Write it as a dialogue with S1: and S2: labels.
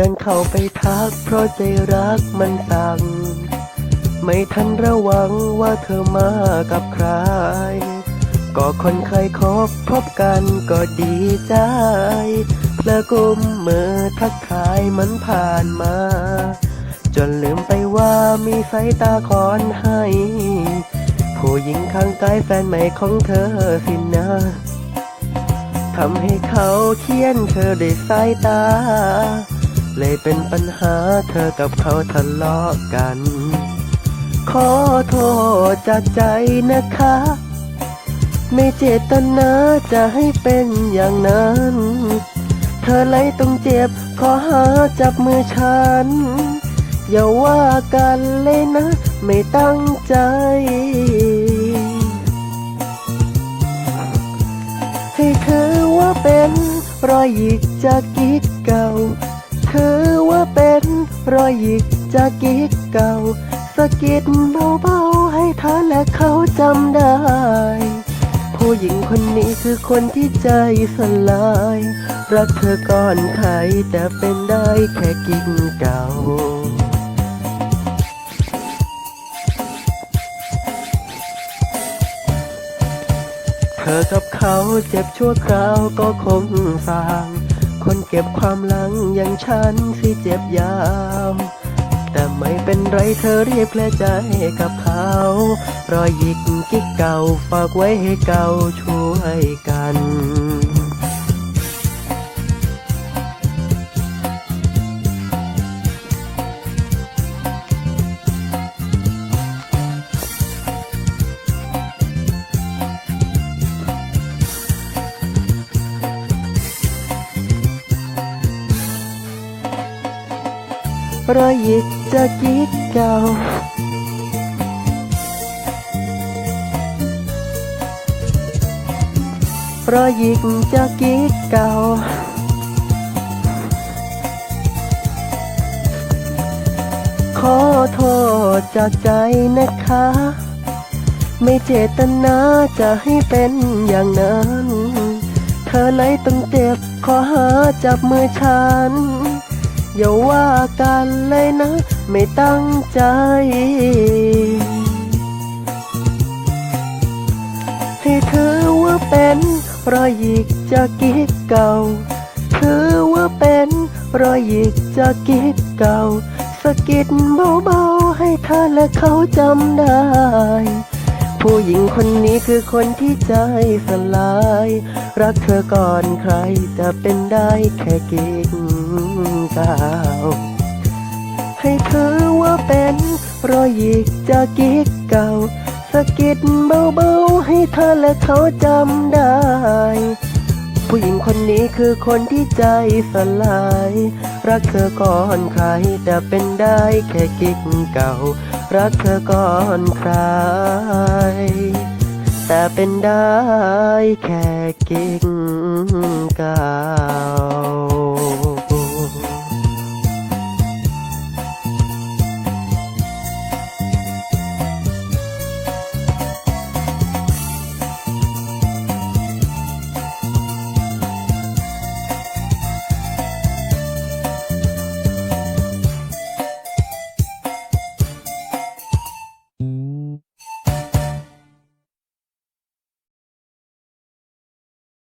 S1: เดินเข้าไปทัก เพราะใจรักมันสั่ง ไม่ทันระวังว่าเธอมากับใคร ก็คนเคยคบพบกันก็ดีใจเพลอกุมมือทักทายมันผ่านมา จนลืมไปว่ามีสายตาคอนให้ ผู้หญิงข้างกายแฟนใหม่ของเธอสินะทำให้เขาเคียนเธอด้วยสายตา เลยเป็นปัญหาเธอกับเขาทะเลาะกัน ขอโทษจากใจนะคะ ไม่เจตนาจะให้เป็นอย่างนั้น เธอเลยต้องเจ็บ ขอหาจับมือฉัน อย่าว่ากันเลยนะ ไม่ตั้งใจให้เธอว่าเป็นรอยหยิกจากกิ๊กเก่า เธอว่าเป็นรอยหยิกจากกิ๊กเก่าสะกิดเบาๆให้เธอและเขาจำได้ ผู้หญิงคนนี้คือคนที่ใจสลาย รักเธอก่อนใครแต่เป็นได้แค่กิ๊กเก่าเธอกับเขาเจ็บชั่วคราวก็คงสาง เก็บความหลังอย่างฉันสิเจ็บยาว แต่ไม่เป็นไรเธอเรียบแผลใจกับเขา รอยหยิกกิ๊กเก่าฝากไว้ให้เก่าช่วยกัน รอยหยิกจากกิ๊กเก่ารอยหยิกจากกิ๊กเก่า ขอโทษจากใจนะคะ ไม่เจตนาจะให้เป็นอย่างนั้น เธอเลยต้องเจ็บขอหาจับมือฉัน อย่าว่ากันเลยนะ ไม่ตั้งใจ ให้เธอว่าเป็นรอยหยิกจากกิ๊กเก่าเธอว่าเป็นรอยหยิกจากกิ๊กเก่าสะกิดเบาๆ ให้เธอและเขาจำได้ ผู้หญิงคนนี้คือคนที่ใจสลาย รักเธอก่อนใครจะเป็นได้แค่กิ๊ก ก่าให้เธอว่าเป็นรอยหยิกจากกิ๊กเก่าสะกิดเบาๆให้เธอและเขาจำได้ ผู้หญิงคนนี้คือคนที่ใจสลาย รักเธอก่อนใครแต่เป็นได้แค่กิ๊กเก่า รักเธอก่อนใคร แต่เป็นได้แค่กิ๊กเก่า